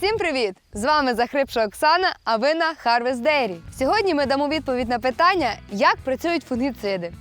Всім привіт! З вами захрипша Оксана, а ви на Harvest Dairy. Сьогодні ми дамо відповідь на питання, як працюють фунгіциди.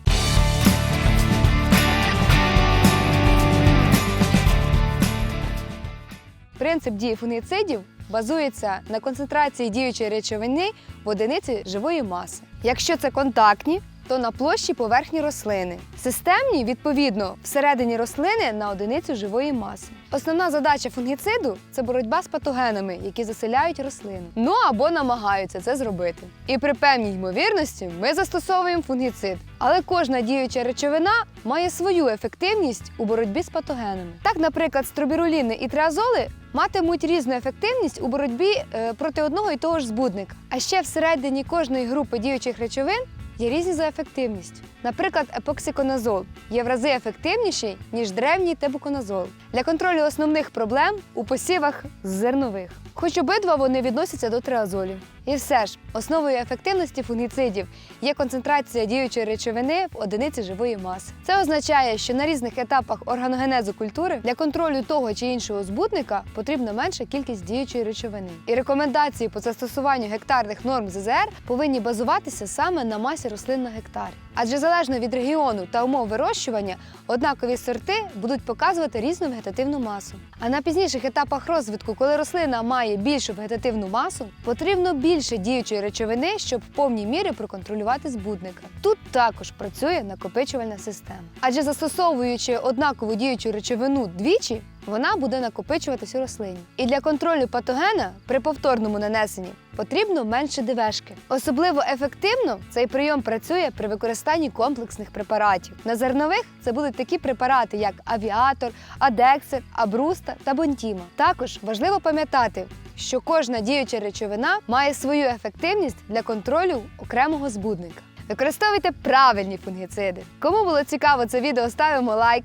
Принцип дії фунгіцидів базується на концентрації діючої речовини в одиниці живої маси. Якщо це контактні, то на площі поверхні рослини. Системні, відповідно, всередині рослини на одиницю живої маси. Основна задача фунгіциду це боротьба з патогенами, які заселяють рослину. Ну або намагаються це зробити. І при певній ймовірності ми застосовуємо фунгіцид. Але кожна діюча речовина має свою ефективність у боротьбі з патогенами. Так, наприклад, стробіруліни і триазоли матимуть різну ефективність у боротьбі е, проти одного і того ж збудника. А ще всередині кожної групи діючих речовин є різні за ефективністю. Наприклад, епоксиконазол є в рази ефективніший, ніж древній тебуконазол для контролю основних проблем у посівах зернових. Хоч обидва вони відносяться до триазолів. І все ж, основою ефективності фунгіцидів є концентрація діючої речовини в одиниці живої маси. Це означає, що на різних етапах органогенезу культури для контролю того чи іншого збутника потрібна менша кількість діючої речовини. І рекомендації по застосуванню гектарних норм ЗЗР повинні базуватися саме на масі рослин на гектар. Адже залежно від регіону та умов вирощування, однакові сорти будуть показувати різну вегетативну масу. А на пізніших етапах розвитку, коли рослина має більшу вегетативну масу, потрібно більше діючої речовини, щоб в повній мірі проконтролювати збудника. Тут також працює накопичувальна система. Адже застосовуючи однакову діючу речовину двічі, вона буде накопичуватись у рослині. І для контролю патогена при повторному нанесенні потрібно менше ДВшки. Особливо ефективно цей прийом працює при використанні комплексних препаратів. На зернових це будуть такі препарати, як авіатор, адексер, абруста та бонтіма. Також важливо пам'ятати, що кожна діюча речовина має свою ефективність для контролю окремого збудника. Використовуйте правильні фунгіциди. Кому було цікаво це відео, ставимо лайк.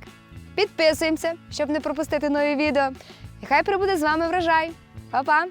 Підписуємося, щоб не пропустити нові відео. І хай прибуде з вами врожай. Па-па!